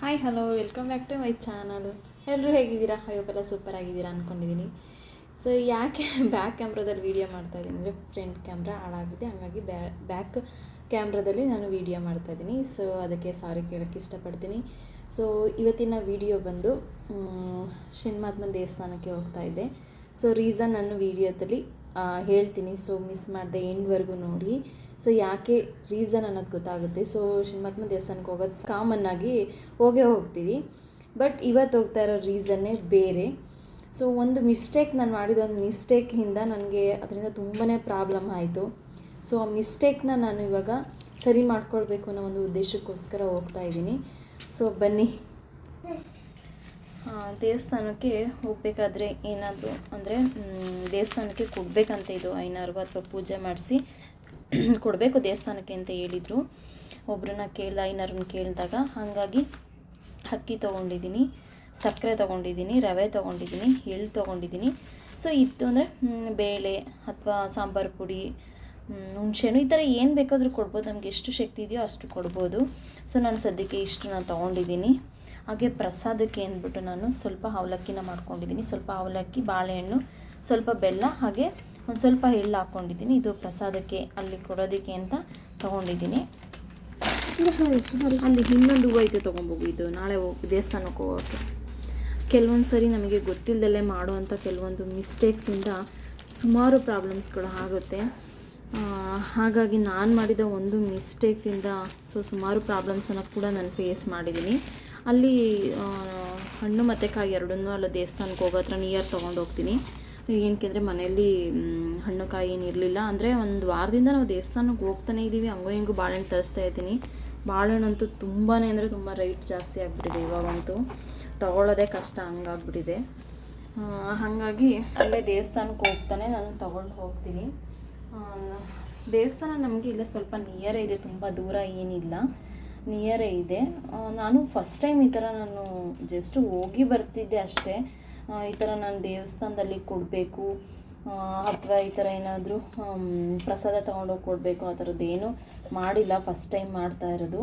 Hi hello welcome back to my channel ಎಲ್ಲರೂ ಹೇಗಿದ್ದೀರಾ? ಅಯ್ಯೋಪೆಲ್ಲ super ಆಗಿದ್ದೀರಾ ಅಂದ್ಕೊಂಡಿದ್ದೀನಿ ಸೊ ಯಾಕೆ ಬ್ಯಾಕ್ ಕ್ಯಾಮ್ರಾದಲ್ಲಿ ವೀಡಿಯೋ ಮಾಡ್ತಾಯಿದ್ದೀನಿ ಅಂದರೆ ಫ್ರಂಟ್ ಕ್ಯಾಮ್ರಾ ಹಾಳಾಗಿದೆ. ಹಾಗಾಗಿ ಬ್ಯಾ ಬ್ಯಾಕ್ ಕ್ಯಾಮ್ರಾದಲ್ಲಿ ನಾನು ವೀಡಿಯೋ ಮಾಡ್ತಾಯಿದ್ದೀನಿ ಸೊ ಅದಕ್ಕೆ ಸಾರಿ ಕೇಳೋಕ್ಕೆ ಇಷ್ಟಪಡ್ತೀನಿ. ಸೊ ಇವತ್ತಿನ ವಿಡಿಯೋ ಬಂದು ಶನಿಮಾತ್ಮನ ದೇವಸ್ಥಾನಕ್ಕೆ ಹೋಗ್ತಾ ಇದ್ದೆ. ಸೊ ರೀಸನ್ ನಾನು ವೀಡಿಯೋದಲ್ಲಿ ಹೇಳ್ತೀನಿ. ಸೊ ಮಿಸ್ ಮಾಡಿದೆ ಎಂಡ್ವರೆಗೂ ನೋಡಿ. ಸೊ ಯಾಕೆ ರೀಸನ್ ಅನ್ನೋದು ಗೊತ್ತಾಗುತ್ತೆ. ಸೊ ಶ್ರೀಮತ್ಮ ದೇವಸ್ಥಾನಕ್ಕೆ ಹೋಗೋದು ಕಾಮನ್ ಆಗಿ ಹೋಗೇ ಹೋಗ್ತೀವಿ. ಬಟ್ ಇವತ್ತು ಹೋಗ್ತಾ ಇರೋ ರೀಸನ್ನೇ ಬೇರೆ. ಸೊ ಒಂದು ಮಿಸ್ಟೇಕ್ ನಾನು ಮಾಡಿದ ಒಂದು ಮಿಸ್ಟೇಕಿಂದ ನನಗೆ ಅದರಿಂದ ತುಂಬಾ ಪ್ರಾಬ್ಲಮ್ ಆಯಿತು. ಸೊ ಆ ಮಿಸ್ಟೇಕ್ನ ನಾನು ಇವಾಗ ಸರಿ ಮಾಡ್ಕೊಳ್ಬೇಕು ಅನ್ನೋ ಒಂದು ಉದ್ದೇಶಕ್ಕೋಸ್ಕರ ಹೋಗ್ತಾ ಇದ್ದೀನಿ. ಸೊ ಬನ್ನಿ. ದೇವಸ್ಥಾನಕ್ಕೆ ಹೋಗಬೇಕಾದ್ರೆ ಏನಾದರೂ ಅಂದರೆ ದೇವಸ್ಥಾನಕ್ಕೆ ಕೊಡಬೇಕಂತ ಇದು ಐನಾರು ಅಥವಾ ಪೂಜೆ ಮಾಡಿಸಿ ಕೊಡಬೇಕು ದೇವಸ್ಥಾನಕ್ಕೆ ಅಂತ ಹೇಳಿದರು. ಒಬ್ಬರನ್ನ ಕೇಳ್ದ ಐನಾರನ್ನ ಕೇಳಿದಾಗ, ಹಾಗಾಗಿ ಅಕ್ಕಿ ತೊಗೊಂಡಿದ್ದೀನಿ, ಸಕ್ಕರೆ ತೊಗೊಂಡಿದ್ದೀನಿ, ರವೆ ತೊಗೊಂಡಿದ್ದೀನಿ, ಎಳ್ಳು ತೊಗೊಂಡಿದ್ದೀನಿ. ಸೊ ಇತ್ತು ಅಂದರೆ ಬೇಳೆ ಅಥವಾ ಸಾಂಬಾರು ಪುಡಿ ಹುಣ್ಸೆಹಣ್ಣು ಈ ಥರ ಏನು ಬೇಕಾದರೂ ಕೊಡ್ಬೋದು. ನಮ್ಗೆ ಎಷ್ಟು ಶಕ್ತಿ ಇದೆಯೋ ಅಷ್ಟು ಕೊಡ್ಬೋದು. ಸೊ ನಾನು ಸದ್ಯಕ್ಕೆ ಇಷ್ಟು ನಾನು ತೊಗೊಂಡಿದ್ದೀನಿ. ಹಾಗೆ ಪ್ರಸಾದಕ್ಕೆ ಅಂದ್ಬಿಟ್ಟು ನಾನು ಸ್ವಲ್ಪ ಅವಲಕ್ಕಿನ ಮಾಡ್ಕೊಂಡಿದ್ದೀನಿ. ಸ್ವಲ್ಪ ಅವಲಕ್ಕಿ, ಬಾಳೆಹಣ್ಣು, ಸ್ವಲ್ಪ ಬೆಲ್ಲ, ಹಾಗೆ ಒಂದು ಸ್ವಲ್ಪ ಎಳ್ಳು ಹಾಕ್ಕೊಂಡಿದ್ದೀನಿ ಇದು ಪ್ರಸಾದಕ್ಕೆ ಅಲ್ಲಿ ಕೊಡೋದಕ್ಕೆ ಅಂತ ತೊಗೊಂಡಿದ್ದೀನಿ. ಅಲ್ಲಿ ಇನ್ನೊಂದು ಹೂವು ಐತೆ ತೊಗೊಂಬೋದು ಇದು ನಾಳೆ ಹೋಗಿ ದೇವಸ್ಥಾನಕ್ಕೆ ಹೋಗೋಕ್ಕೆ. ಕೆಲವೊಂದು ಸರಿ ನಮಗೆ ಗೊತ್ತಿಲ್ಲದಲ್ಲೇ ಮಾಡುವಂಥ ಕೆಲವೊಂದು ಮಿಸ್ಟೇಕ್ಸಿಂದ ಸುಮಾರು ಪ್ರಾಬ್ಲಮ್ಸ್ಗಳು ಆಗುತ್ತೆ. ಹಾಗಾಗಿ ನಾನು ಮಾಡಿದ ಒಂದು ಮಿಸ್ಟೇಕಿಂದ ಸೊ ಸುಮಾರು ಪ್ರಾಬ್ಲಮ್ಸನ್ನು ಕೂಡ ನಾನು ಫೇಸ್ ಮಾಡಿದ್ದೀನಿ. ಅಲ್ಲಿ ಹಣ್ಣು, ಮತ್ತೆ ಕಾಯಿ ಎರಡನ್ನೂ ಅಲ್ಲ ದೇವಸ್ಥಾನಕ್ಕೆ ಹೋಗೋ ಹತ್ರ ನಿಯರ್ ತೊಗೊಂಡು ಹೋಗ್ತೀನಿ ಏನಕ್ಕೆಂದರೆ ಮನೆಯಲ್ಲಿ ಹಣ್ಣು ಕಾಯಿ ಏನು ಇರಲಿಲ್ಲ. ಅಂದರೆ ಒಂದು ವಾರದಿಂದ ನಾವು ದೇವಸ್ಥಾನಕ್ಕೆ ಹೋಗ್ತಾನೆ ಇದ್ದೀವಿ ಹಂಗೋ ಹಿಂಗೂ ಬಾಳೆಹಣ್ಣು ತರಿಸ್ತಾ ಇದ್ದೀನಿ. ಬಾಳೆಹಣ್ಣಂತೂ ತುಂಬಾ ಅಂದರೆ ತುಂಬ ರೇಟ್ ಜಾಸ್ತಿ ಆಗಿಬಿಟ್ಟಿದೆ ಇವಾಗಂತೂ. ತಗೊಳ್ಳೋದೇ ಕಷ್ಟ, ಹಂಗಾಗ್ಬಿಟ್ಟಿದೆ. ಹಾಗಾಗಿ ಅಲ್ಲೇ ದೇವಸ್ಥಾನಕ್ಕೆ ಹೋಗ್ತಾನೆ ನಾನು ತಗೊಂಡು ಹೋಗ್ತೀನಿ. ದೇವಸ್ಥಾನ ನಮಗೆ ಇಲ್ಲ ಸ್ವಲ್ಪ ನಿಯರೇ ಇದೆ, ತುಂಬ ದೂರ ಏನಿಲ್ಲ. ನಿಯರೇ ಇದೆ. ನಾನು ಫಸ್ಟ್ ಟೈಮ್ ಈ ಥರ ನಾನು ಜಸ್ಟ್ ಹೋಗಿ ಬರ್ತಿದ್ದೆ ಅಷ್ಟೇ. ಈ ಥರ ನಾನು ದೇವಸ್ಥಾನದಲ್ಲಿ ಕೊಡಬೇಕು. ಅಥವಾ ಈ ಥರ ಏನಾದರೂ ಪ್ರಸಾದ ತೊಗೊಂಡೋಗಿ ಕೊಡಬೇಕು, ಆ ಥರದ್ದು ಏನೂ ಮಾಡಿಲ್ಲ ಫಸ್ಟ್ ಟೈಮ್ ಮಾಡ್ತಾ ಇರೋದು.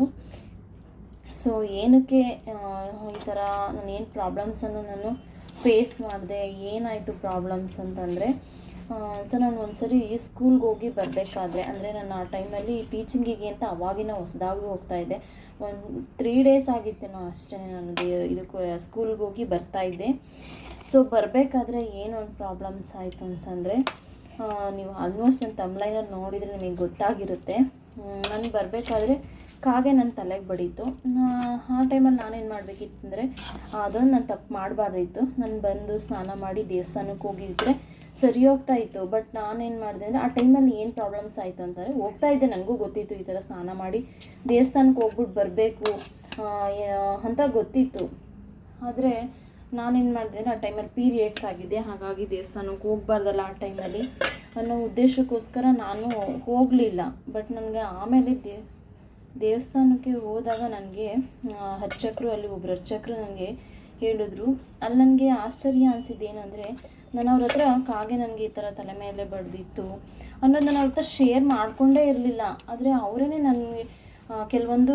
ಸೊ ಏನಕ್ಕೆ ಈ ಥರ ನಾನು ಏನು ಪ್ರಾಬ್ಲಮ್ಸನ್ನು ನಾನು ಫೇಸ್ ಮಾಡಿದೆ, ಏನಾಯಿತು ಪ್ರಾಬ್ಲಮ್ಸ್ ಅಂತಂದರೆ ಸೊ ನಾನು ಒಂದ್ಸರಿ ಸ್ಕೂಲ್ಗೆ ಹೋಗಿ ಬರಬೇಕಾದ್ರೆ, ಅಂದರೆ ನಾನು ಆ ಟೈಮಲ್ಲಿ ಟೀಚಿಂಗಿಗೆ ಅಂತ ಅವಾಗಿನ ಹೊಸದಾಗಿ ಹೋಗ್ತಾ ಇದ್ದೆ. ಒಂದು ತ್ರೀ ಡೇಸ್ ಆಗಿತ್ತೇನೋ ಅಷ್ಟೇ ನಾನು ಇದಕ್ಕೆ ಸ್ಕೂಲ್ಗೆ ಹೋಗಿ ಬರ್ತಾ ಇದ್ದೆ. ಸೊ ಬರಬೇಕಾದ್ರೆ ಏನು ಒಂದು ಪ್ರಾಬ್ಲಮ್ಸ್ ಆಯಿತು ಅಂತಂದರೆ ನೀವು ಆಲ್ಮೋಸ್ಟ್ ನನ್ನ ತಮ್ಲೈನಲ್ಲಿ ನೋಡಿದರೆ ನಿಮಗೆ ಗೊತ್ತಾಗಿರುತ್ತೆ. ನಾನು ಬರಬೇಕಾದ್ರೆ ಕಾಗೆ ನನ್ನ ತಲೆಗೆ ಬಡೀತು. ಆ ಟೈಮಲ್ಲಿ ನಾನೇನು ಮಾಡಬೇಕಿತ್ತಂದರೆ, ಅದೊಂದು ನಾನು ತಪ್ಪು ಮಾಡಬಾರ್ದಿತ್ತು. ನಾನು ಬಂದು ಸ್ನಾನ ಮಾಡಿ ದೇವಸ್ಥಾನಕ್ಕೆ ಹೋಗಿದ್ರೆ ಸರಿ ಹೋಗ್ತಾ ಇತ್ತು ಬಟ್ ನಾನೇನು ಮಾಡಿದೆ ಅಂದರೆ ಆ ಟೈಮಲ್ಲಿ ಏನು ಪ್ರಾಬ್ಲಮ್ಸ್ ಆಯಿತು ಅಂತಂದರೆ ಹೋಗ್ತಾ ಇದ್ದೆ, ನನಗೂ ಗೊತ್ತಿತ್ತು ಈ ಥರ ಸ್ನಾನ ಮಾಡಿ. ದೇವಸ್ಥಾನಕ್ಕೆ ಹೋಗ್ಬಿಟ್ಟು ಬರಬೇಕು ಅಂತ ಗೊತ್ತಿತ್ತು. ಆದರೆ ನಾನೇನು ಮಾಡಿದೆ ಅಂದರೆ ಆ ಟೈಮಲ್ಲಿ ಪೀರಿಯಡ್ಸ್ ಆಗಿದೆ ಹಾಗಾಗಿ ದೇವಸ್ಥಾನಕ್ಕೆ ಹೋಗ್ಬಾರ್ದಲ್ಲ ಆ ಟೈಮಲ್ಲಿ ಅನ್ನೋ ಉದ್ದೇಶಕ್ಕೋಸ್ಕರ ನಾನು ಹೋಗಲಿಲ್ಲ. ಬಟ್ ನನಗೆ ಆಮೇಲೆ ದೇ, ದೇವಸ್ಥಾನಕ್ಕೆ ಹೋದಾಗ ನನಗೆ ಅರ್ಚಕರು, ಅಲ್ಲಿ ಒಬ್ಬರು ಅರ್ಚಕರು ನನಗೆ ಹೇಳಿದ್ರು. ಅಲ್ಲಿ ನನಗೆ ಆಶ್ಚರ್ಯ ಅನಿಸಿದ್ದು ಏನಂದರೆ ನಾನು ಅವ್ರ ಹತ್ರ ಕಾಗೆ ನನಗೆ ಈ ಥರ ತಲೆ ಮೇಲೆ ಬಡ್ದಿತ್ತು ಅನ್ನೋದು ನಾನು ಅವ್ರ ಹತ್ರ ಶೇರ್ ಮಾಡಿಕೊಂಡೇ ಇರಲಿಲ್ಲ. ಆದರೆ ಅವರೇ ನನಗೆ ಕೆಲವೊಂದು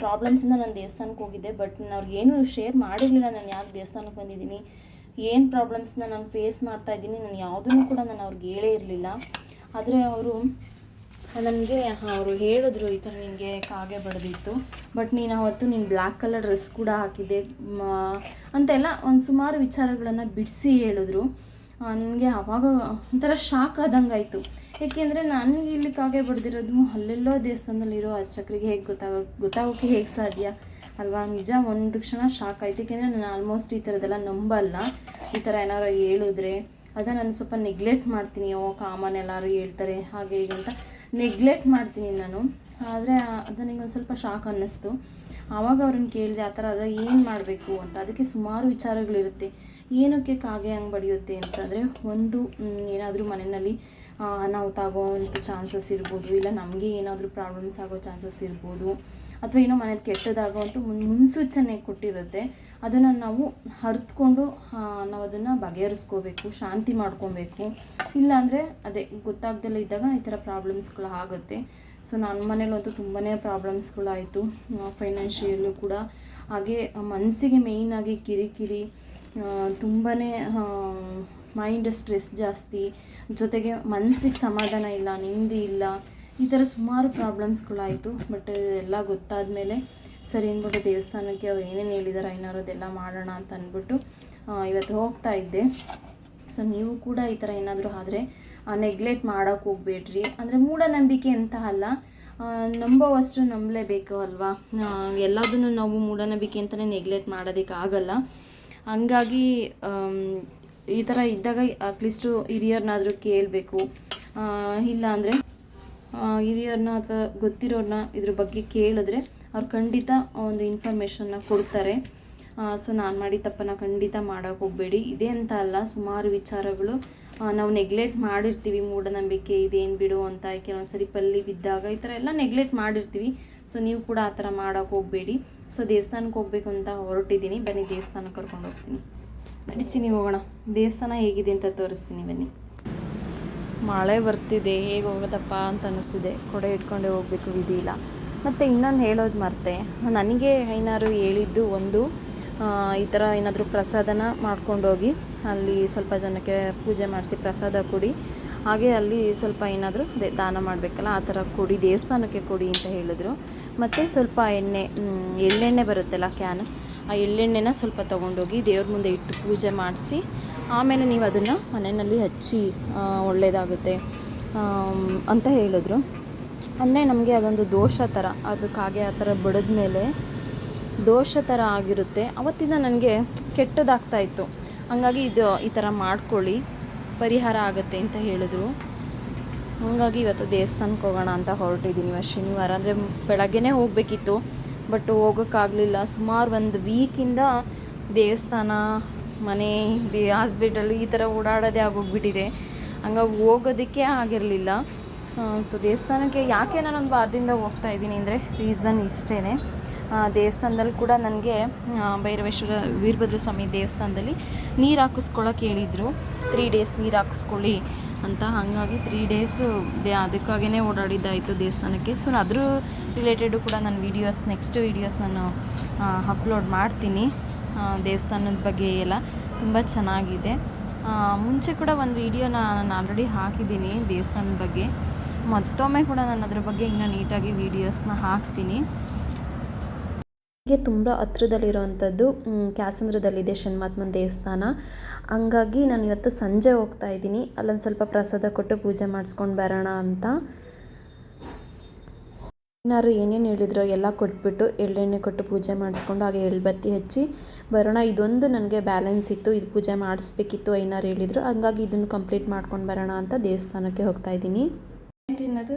ಪ್ರಾಬ್ಲಮ್ಸಿಂದ ನಾನು ದೇವಸ್ಥಾನಕ್ಕೆ ಹೋಗಿದ್ದೆ. ಬಟ್ ನಾನು ಅವ್ರಿಗೇನು ಶೇರ್ ಮಾಡಿರಲಿಲ್ಲ. ನಾನು ಯಾಕೆ ದೇವಸ್ಥಾನಕ್ಕೆ ಬಂದಿದ್ದೀನಿ? ಏನು ಪ್ರಾಬ್ಲಮ್ಸ್ನ ನಾನು ಫೇಸ್ ಮಾಡ್ತಾ ಇದ್ದೀನಿ? ನಾನು ಯಾವುದನ್ನು ಕೂಡ ನಾನು ಅವ್ರಿಗೆ ಹೇಳೇ ಇರಲಿಲ್ಲ. ಆದರೆ ಅವರು ನನಗೆ ಅವರು ಹೇಳಿದ್ರು ಈ ಥರ ನಿನಗೆ ಕಾಗೆ ಬಡ್ದಿತ್ತು, ಬಟ್ ನೀನು ಅವತ್ತು ನೀನು ಬ್ಲ್ಯಾಕ್ ಕಲರ್ ಡ್ರೆಸ್ ಕೂಡ ಹಾಕಿದ್ದೆ ಅಂತೆಲ್ಲ ಒಂದು ಸುಮಾರು ವಿಚಾರಗಳನ್ನು ಬಿಡಿಸಿ ಹೇಳಿದ್ರು. ನನಗೆ ಆವಾಗ ಒಂಥರ ಶಾಕ್ ಆದಂಗೆ ಆಯಿತು ಏಕೆಂದರೆ ನನಗೆ ಇಲ್ಲಿ ಕಾಗೆ ಬಡ್ದಿರೋದು ಅಲ್ಲೆಲ್ಲೋ ದೇವಸ್ಥಾನದಲ್ಲಿರೋ ಅರ್ಚಕರಿಗೆ ಹೇಗೆ ಗೊತ್ತಾಗ ಗೊತ್ತಾಗೋಕ್ಕೆ ಹೇಗೆ ಸಾಧ್ಯ? ಅಲ್ವಾ? ನಿಜ ಒಂದು ಕ್ಷಣ ಶಾಕ್ ಆಯ್ತು. ಏಕೆಂದರೆ ನಾನು ಆಲ್ಮೋಸ್ಟ್ ಈ ಥರದ್ದೆಲ್ಲ ನಂಬಲ್ಲ. ಈ ಥರ ಏನಾರು ಹೇಳಿದ್ರೆ, ಅದನ್ನು ನಾನು ಸ್ವಲ್ಪ ನೆಗ್ಲೆಕ್ಟ್ ಮಾಡ್ತೀನಿ. ಓ, ಕಾಮನ್ ಎಲ್ಲರೂ ಹೇಳ್ತಾರೆ ಹಾಗೆ ಹೀಗೆ ಅಂತ. ನೆಗ್ಲೆಕ್ಟ್ ಮಾಡ್ತೀನಿ ನಾನು. ಆದರೆ ಅದು ನನಗೆ ಸ್ವಲ್ಪ ಶಾಕ್ ಅನ್ನಿಸ್ತು. ಆವಾಗ ಅವ್ರನ್ನ ಕೇಳಿದೆ ಆ ಥರ ಅದ ಏನು ಮಾಡಬೇಕು ಅಂತ. ಅದಕ್ಕೆ ಸುಮಾರು ವಿಚಾರಗಳಿರುತ್ತೆ. ಏನಕ್ಕೆ ಕಾಗೆ ಹಂಗೆ ಬಡಿಯುತ್ತೆ ಅಂತಂದರೆ ಒಂದು ಏನಾದರೂ ಮನೆಯಲ್ಲಿ ಅನಾಹುತ ಆಗೋವಂಥ ಚಾನ್ಸಸ್ ಇರ್ಬೋದು, ಇಲ್ಲ ನಮಗೆ ಏನಾದರೂ ಪ್ರಾಬ್ಲಮ್ಸ್ ಆಗೋ ಚಾನ್ಸಸ್ ಇರ್ಬೋದು, ಅಥವಾ ಏನೋ ಮನೇಲಿ ಕೆಟ್ಟದಾಗುವಂಥ ಮುನ್, ಮುನ್ಸೂಚನೆ ಕೊಟ್ಟಿರುತ್ತೆ. ಅದನ್ನು ನಾವು ಅರಿತ್ಕೊಂಡು ನಾವು ಅದನ್ನು ಬಗೆಹರಿಸ್ಕೋಬೇಕು, ಶಾಂತಿ ಮಾಡ್ಕೊಬೇಕು. ಇಲ್ಲಾಂದರೆ ಅದೇ ಗೊತ್ತಾಗ್ದಲೇ ಇದ್ದಾಗ ಈ ಥರ ಪ್ರಾಬ್ಲಮ್ಸ್ಗಳು ಆಗುತ್ತೆ. ಸೊ ನನ್ನ ಮನೇಲಂತೂ ತುಂಬಾ ಪ್ರಾಬ್ಲಮ್ಸ್ಗಳಾಯಿತು ಫೈನಾನ್ಷಿಯಲ್ಲೂ ಕೂಡ. ಹಾಗೆ ಮನಸ್ಸಿಗೆ ಮೇಯ್ನಾಗಿ ಕಿರಿಕಿರಿ ತುಂಬಾ ಮೈಂಡ್ ಸ್ಟ್ರೆಸ್ ಜಾಸ್ತಿ. ಜೊತೆಗೆ ಮನಸ್ಸಿಗೆ ಸಮಾಧಾನ ಇಲ್ಲ ನಿಂದಿ ಇಲ್ಲ. ಈ ಥರ ಸುಮಾರು ಪ್ರಾಬ್ಲಮ್ಸ್ಗಳಾಯಿತು ಬಟ್ ಎಲ್ಲ ಗೊತ್ತಾದ ಮೇಲೆ ಸರಿ ಅಂದ್ಬಿಟ್ಟು ದೇವಸ್ಥಾನಕ್ಕೆ ಅವ್ರು ಏನೇನು ಹೇಳಿದಾರೆ ಏನಾರು ಅದೆಲ್ಲ ಮಾಡೋಣ ಅಂತ ಅಂದ್ಬಿಟ್ಟು ಇವತ್ತು ಹೋಗ್ತಾ ಇದ್ದೆ. ಸೊ ನೀವು ಕೂಡ ಈ ಥರ ಏನಾದರೂ ಆದರೆ ನೆಗ್ಲೆಕ್ಟ್ ಮಾಡೋಕ್ಕೆ ಹೋಗ್ಬೇಡ್ರಿ. ಅಂದರೆ ಮೂಢನಂಬಿಕೆ ಅಂತ ಅಲ್ಲ ನಂಬೋವಷ್ಟು ನಂಬಲೇಬೇಕು ಅಲ್ವಾ? ಎಲ್ಲದನ್ನು ನಾವು ಮೂಢನಂಬಿಕೆ ಅಂತಲೇ ನೆಗ್ಲೆಕ್ಟ್ ಮಾಡೋದಕ್ಕಾಗಲ್ಲ ಹಂಗಾಗಿ ಈ ಥರ ಇದ್ದಾಗ ಅಟ್ಲೀಸ್ಟು ಹಿರಿಯರ್ನಾದರೂ ಕೇಳಬೇಕು. ಇಲ್ಲ ಅಂದರೆ ಹಿರಿಯರನ್ನ ಅಥವಾ ಗೊತ್ತಿರೋರನ್ನ ಇದ್ರ ಬಗ್ಗೆ ಕೇಳಿದ್ರೆ ಅವ್ರು ಖಂಡಿತ ಒಂದು ಇನ್ಫಾರ್ಮೇಷನ್ನ ಕೊಡ್ತಾರೆ. ಸೊ ನಾನು ಮಾಡಿ ತಪ್ಪನ್ನು ಖಂಡಿತ ಮಾಡೋಕೆ ಹೋಗಬೇಡಿ. ಇದೇ ಅಂತ ಅಲ್ಲ, ಸುಮಾರು ವಿಚಾರಗಳು ನಾವು ನೆಗ್ಲೆಕ್ಟ್ ಮಾಡಿರ್ತೀವಿ, ಮೂಢನಂಬಿಕೆ ಇದೇನು ಬಿಡು ಅಂತ ಕೆಲವೊಂದು ಸರಿ ಪಲ್ಲಿ ಬಿದ್ದಾಗ ಈ ಥರ ಎಲ್ಲ ನೆಗ್ಲೆಕ್ಟ್ ಮಾಡಿರ್ತೀವಿ. ಸೊ ನೀವು ಕೂಡ ಆ ಥರ ಮಾಡೋಕೆ ಹೋಗಬೇಡಿ. ಸೊ ದೇವಸ್ಥಾನಕ್ಕೆ ಹೋಗ್ಬೇಕು ಅಂತ ಹೊರಟಿದ್ದೀನಿ. ಬನ್ನಿ, ದೇವಸ್ಥಾನಕ್ಕೆ ಕರ್ಕೊಂಡು ಹೋಗ್ತೀನಿ. ನಡಿಚಿನಿ ಹೋಗೋಣ. ದೇವಸ್ಥಾನ ಹೇಗಿದೆ ಅಂತ ತೋರಿಸ್ತೀನಿ ಬನ್ನಿ. ಮಳೆ ಬರ್ತಿದೆ, ಹೇಗೆ ಹೋಗೋದಪ್ಪ ಅಂತ ಅನ್ನಿಸ್ತಿದೆ ಕೊಡೆ ಇಟ್ಕೊಂಡೆ ಹೋಗಬೇಕು, ವಿಧಿ ಇಲ್ಲ. ಮತ್ತು ಇನ್ನೊಂದು ಹೇಳೋದು ಮರ್ತೆ, ನನಗೆ ಏನಾದ್ರು ಹೇಳಿದ್ದು ಒಂದು ಈ ಥರ ಏನಾದರೂ ಪ್ರಸಾದನ ಮಾಡ್ಕೊಂಡೋಗಿ ಅಲ್ಲಿ ಸ್ವಲ್ಪ ಜನಕ್ಕೆ ಪೂಜೆ ಮಾಡಿಸಿ ಪ್ರಸಾದ ಕೊಡಿ, ಹಾಗೆ ಅಲ್ಲಿ ಸ್ವಲ್ಪ ಏನಾದರೂ ದಾನ ಮಾಡಬೇಕಲ್ಲ, ಆ ಥರ ಕೊಡಿ, ದೇವಸ್ಥಾನಕ್ಕೆ ಕೊಡಿ ಅಂತ ಹೇಳಿದ್ರು. ಮತ್ತು ಸ್ವಲ್ಪ ಎಣ್ಣೆ ಎಳ್ಳೆಣ್ಣೆ ಬರುತ್ತಲ್ಲ ಕ್ಯಾನ್ ಆ ಎಳ್ಳೆಣ್ಣೆನ ಸ್ವಲ್ಪ ತೊಗೊಂಡೋಗಿ ದೇವ್ರ ಮುಂದೆ ಇಟ್ಟು ಪೂಜೆ ಮಾಡಿಸಿ, ಆಮೇಲೆ ನೀವು ಅದನ್ನು ಮನೆಯಲ್ಲಿ ಹಚ್ಚಿ ಒಳ್ಳೆಯದಾಗುತ್ತೆ ಅಂತ ಹೇಳಿದ್ರು. ಅಂದರೆ ನಮಗೆ ಅದೊಂದು ದೋಷ ಥರ ಅದಕ್ಕಾಗೆ ಆ ಥರ ಬಡಿದ ಮೇಲೆ ದೋಷ ಥರ ಆಗಿರುತ್ತೆ. ಅವತ್ತಿಂದ ನನಗೆ ಕೆಟ್ಟದಾಗ್ತಾ ಇತ್ತು. ಹಂಗಾಗಿ ಇದು ಈ ಥರ ಮಾಡ್ಕೊಳ್ಳಿ. ಪರಿಹಾರ ಆಗುತ್ತೆ ಅಂತ ಹೇಳಿದ್ರು. ಹಾಗಾಗಿ ಇವತ್ತು ದೇವಸ್ಥಾನಕ್ಕೆ ಹೋಗೋಣ ಅಂತ ಹೊರಟಿದ್ದೀನಿ ಇವತ್ತು ಶನಿವಾರ. ಅಂದರೆ ಬೆಳಗ್ಗೆನೇ ಹೋಗಬೇಕಿತ್ತು. ಬಟ್ ಹೋಗೋಕ್ಕಾಗಲಿಲ್ಲ. ಸುಮಾರು ಒಂದು ವೀಕಿಂದ ದೇವಸ್ಥಾನ, ಮನೆ ಹಾಸ್ಪಿಟಲ್ ಈ ಥರ ಓಡಾಡೋದೇ ಆಗೋಗ್ಬಿಟ್ಟಿದೆ. ಹಂಗಾಗಿ ಹೋಗೋದಕ್ಕೆ ಆಗಿರಲಿಲ್ಲ. ಸೊ ದೇವಸ್ಥಾನಕ್ಕೆ ಯಾಕೆ ನಾನೊಂದು ವಾರದಿಂದ ಹೋಗ್ತಾ ಇದ್ದೀನಿ ಅಂದರೆ ರೀಸನ್ ಇಷ್ಟೇ ದೇವಸ್ಥಾನದಲ್ಲಿ ಕೂಡ ನನಗೆ ಭೈರವೇಶ್ವರ ವೀರಭದ್ರ ಸ್ವಾಮಿ ದೇವಸ್ಥಾನದಲ್ಲಿ ನೀರು ಹಾಕಿಸ್ಕೊಳ್ಳೋಕೆ ಹೇಳಿದರು. ತ್ರೀ ಡೇಸ್ ನೀರು ಹಾಕಿಸ್ಕೊಳ್ಳಿ ಅಂತ. ಹಾಗಾಗಿ ತ್ರೀ ಡೇಸು ದೇ ಅದಕ್ಕಾಗೇ ಓಡಾಡಿದ್ದಾಯಿತು ದೇವಸ್ಥಾನಕ್ಕೆ. ಸೊ ಅದ್ರ ರಿಲೇಟೆಡು ಕೂಡ ನಾನು ವೀಡಿಯೋಸ್ ನೆಕ್ಸ್ಟ್ ವೀಡಿಯೋಸ್ ನಾನು ಅಪ್ಲೋಡ್ ಮಾಡ್ತೀನಿ. ದೇವಸ್ಥಾನದ ಬಗ್ಗೆ ಎಲ್ಲ. ತುಂಬ ಚೆನ್ನಾಗಿದೆ. ಮುಂಚೆ ಕೂಡ ಒಂದು ವೀಡಿಯೋನ ನಾನು ಆಲ್ರೆಡಿ ಹಾಕಿದ್ದೀನಿ ದೇವಸ್ಥಾನದ ಬಗ್ಗೆ. ಮತ್ತೊಮ್ಮೆ ಕೂಡ ನಾನು ಅದ್ರ ಬಗ್ಗೆ ಇನ್ನೂ ನೀಟಾಗಿ ವೀಡಿಯೋಸ್ನ ಹಾಕ್ತೀನಿ. ಹೀಗೆ ತುಂಬ ಹತ್ರದಲ್ಲಿರುವಂಥದ್ದು ಕ್ಯಾಸಂದ್ರದಲ್ಲಿದೆ ಶನ್ಮಾತ್ಮನ ದೇವಸ್ಥಾನ. ಹಂಗಾಗಿ ನಾನು ಇವತ್ತು ಸಂಜೆ ಹೋಗ್ತಾ ಇದ್ದೀನಿ. ಅಲ್ಲೊಂದು ಸ್ವಲ್ಪ ಪ್ರಸಾದ ಕೊಟ್ಟು ಪೂಜೆ ಮಾಡಿಸ್ಕೊಂಡು ಬರೋಣ ಅಂತ. ಏನಾದ್ರು ಏನೇನು ಹೇಳಿದ್ರೋ ಎಲ್ಲ ಕೊಟ್ಬಿಟ್ಟು ಎಳ್ಳೆಣ್ಣೆ ಕೊಟ್ಟು ಪೂಜೆ ಮಾಡಿಸ್ಕೊಂಡು ಹಾಗೆ ಎಳ್ಬತ್ತಿ ಹಚ್ಚಿ ಬರೋಣ. ಇದೊಂದು ನನಗೆ ಬ್ಯಾಲೆನ್ಸ್ ಇತ್ತು. ಇದು ಪೂಜೆ ಮಾಡಿಸ್ಬೇಕಿತ್ತು ಏನಾರು ಹೇಳಿದ್ರು. ಹಂಗಾಗಿ ಇದನ್ನು ಕಂಪ್ಲೀಟ್ ಮಾಡ್ಕೊಂಡು ಬರೋಣ ಅಂತ ದೇವಸ್ಥಾನಕ್ಕೆ ಹೋಗ್ತಾ ಇದ್ದೀನಿ. ತಿನ್ನೋದು?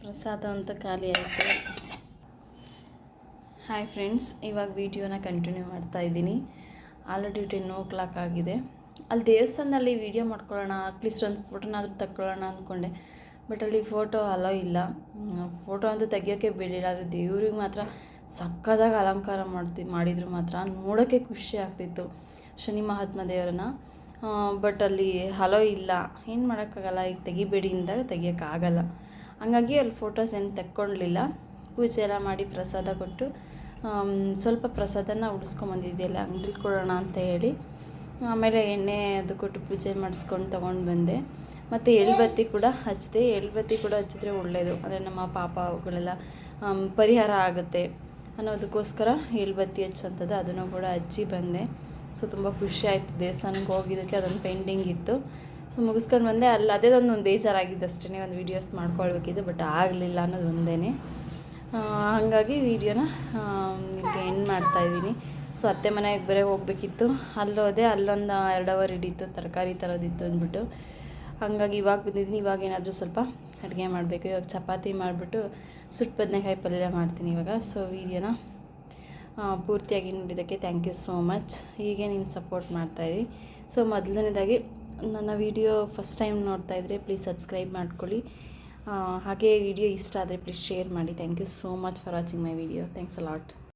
ಪ್ರಸಾದ ಅಂತ ಖಾಲಿ ಆಯಿತು. ಹಾಯ್ ಫ್ರೆಂಡ್ಸ್ ಇವಾಗ ವೀಡಿಯೋನ ಕಂಟಿನ್ಯೂ ಮಾಡ್ತಾ ಇದ್ದೀನಿ. ಆಲ್ರೆಡಿ ಟೆನ್ ಓ ಕ್ಲಾಕ್ ಆಗಿದೆ. ಅಲ್ಲಿ ದೇವಸ್ಥಾನದಲ್ಲಿ ವೀಡಿಯೋ ಮಾಡ್ಕೊಳ್ಳೋಣ ಅಟ್ಲೀಸ್ಟ್ ಒಂದು ಫೋಟೋನಾದರೂ ತಗೊಳ್ಳೋಣ ಅಂದ್ಕೊಂಡೆ ಬಟ್ ಅಲ್ಲಿ ಫೋಟೋ ಅಲೋ ಇಲ್ಲ. ಫೋಟೋ ಅಂತೂ ತೆಗಿಯೋಕ್ಕೆ ಬಿಡಿಲ್ಲ ಆದರೆ ದೇವ್ರಿಗೆ ಮಾತ್ರ ಸಕ್ಕದಾಗ ಅಲಂಕಾರ ಮಾಡ್ತಿ ಮಾಡಿದ್ರು ಮಾತ್ರ ನೋಡೋಕ್ಕೆ ಖುಷಿ ಆಗ್ತಿತ್ತು. ಶನಿ ಮಹಾತ್ಮ ದೇವರನ್ನ ಬಟ್ ಅಲ್ಲಿ ಹಲೋ ಇಲ್ಲ. ಏನು ಮಾಡೋಕ್ಕಾಗಲ್ಲ? ಈಗ ತೆಗಿಬೇಡಿ ಅಂದಾಗ ತೆಗಿಯೋಕ್ಕಾಗಲ್ಲ. ಹಂಗಾಗಿ ಅಲ್ಲಿ ಫೋಟೋಸ್ ಏನು ತೆಕ್ಕೊಳ್ಳಲಿಲ್ಲ ಪೂಜೆ ಎಲ್ಲ ಮಾಡಿ ಪ್ರಸಾದ ಕೊಟ್ಟು ಸ್ವಲ್ಪ ಪ್ರಸಾದನ ಉಳಿಸ್ಕೊಂಬಂದಿದ್ದೆ ಅಂಗಡಿಲಿ ಕೊಡೋಣ ಅಂತ ಹೇಳಿ. ಆಮೇಲೆ ಎಣ್ಣೆ ಅದು ಕೊಟ್ಟು ಪೂಜೆ ಮಾಡಿಸ್ಕೊಂಡು ತೊಗೊಂಡು ಬಂದೆ. ಮತ್ತು ಎಳ್ಬತ್ತಿ ಕೂಡ ಹಚ್ಚಿದೆ ಎಳ್ಬತ್ತಿ ಕೂಡ ಹಚ್ಚಿದ್ರೆ ಒಳ್ಳೆಯದು ಅಂದರೆ ನಮ್ಮ ಪಾಪ ಅವುಗಳೆಲ್ಲ ಪರಿಹಾರ ಆಗುತ್ತೆ ಅನ್ನೋದಕ್ಕೋಸ್ಕರ ಎಳ್ಬತ್ತಿ ಹಚ್ಚುವಂಥದ್ದು ಅದನ್ನು ಕೂಡ ಹಚ್ಚಿ ಬಂದೆ. ಸೊ ತುಂಬ ಖುಷಿ ಆಯಿತು ದೇವಸ್ಥಾನಕ್ಕೆ ಹೋಗಿದ್ದಕ್ಕೆ, ಅದೊಂದು ಪೆಂಡಿಂಗ್ ಇತ್ತು. ಸೊ ಮುಗಿಸ್ಕೊಂಡು ಬಂದೆ, ಅಲ್ಲಿ ಅದೇ ಒಂದು ಬೇಜಾರಾಗಿದ್ದು ಅಷ್ಟೇ ಒಂದು ವೀಡಿಯೋಸ್ ಮಾಡ್ಕೊಳ್ಬೇಕಿತ್ತು ಬಟ್ ಆಗಲಿಲ್ಲ ಅನ್ನೋದು ಒಂದೇ ಹಾಗಾಗಿ ವೀಡಿಯೋನ ನಿಮಗೆ ಎಂಡ್ ಮಾಡ್ತಾಯಿದ್ದೀನಿ ಸೊ ಅತ್ತೆ ಮನೆಗೆ ಬರೀ ಹೋಗಬೇಕಿತ್ತು. ಅಲ್ಲೋದೆ ಅಲ್ಲೊಂದು ಎರಡು ಅವರ್ ಹಿಡೀತು ತರಕಾರಿ ತರೋದಿತ್ತು ಅಂದ್ಬಿಟ್ಟು. ಹಾಗಾಗಿ ಇವಾಗ ಬಂದಿದ್ದೀನಿ, ಇವಾಗ ಏನಾದರೂ ಸ್ವಲ್ಪ ಅಡುಗೆ ಮಾಡಬೇಕು, ಇವಾಗ ಚಪಾತಿ ಮಾಡಿಬಿಟ್ಟು ಸುಟ್ಟು ಬದನೆಕಾಯಿ ಪಲ್ಯ ಮಾಡ್ತೀನಿ ಇವಾಗ. ಸೊ ವೀಡಿಯೋನ ಪೂರ್ತಿಯಾಗಿ ನೋಡಿದ್ದಕ್ಕೆ ಥ್ಯಾಂಕ್ ಯು ಸೋ ಮಚ್ ಹೀಗೆ ನೀನು ಸಪೋರ್ಟ್ ಮಾಡ್ತಾಯಿರಿ ಸೊ ಮೊದಲನೇದಾಗಿ ನನ್ನ ವಿಡಿಯೋ ಫಸ್ಟ್ ಟೈಮ್ ನೋಡ್ತಾ ಇದ್ದರೆ ಪ್ಲೀಸ್ ಸಬ್ಸ್ಕ್ರೈಬ್ ಮಾಡ್ಕೊಳ್ಳಿ. ಹಾಗೆ ವಿಡಿಯೋ ಇಷ್ಟ ಆದರೆ ಪ್ಲೀಸ್ ಶೇರ್ ಮಾಡಿ. Thank you so much for watching my video thanks a lot